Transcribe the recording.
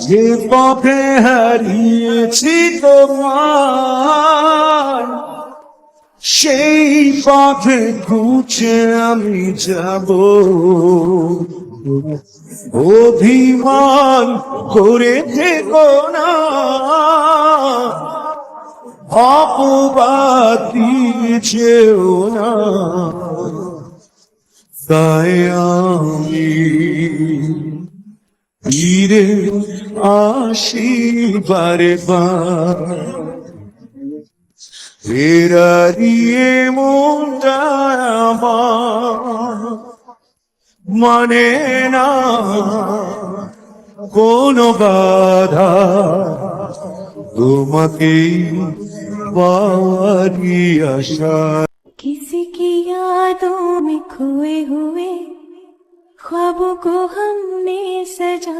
যে পথে হারিয়েছি তোমার সেই পথে খুঁজে আমি যাব। অভিমান করে থেকো না। অপবাদ দিয়েছেও না। তাই আমি ফিরে আসি বারে বার ফেরারিয়ে মনটা আমার মানে না কোনো বাধা তোমাকে পাওয়ারি আশা किसी की यादों में खोए हुए ख्वाबों को हमने सजा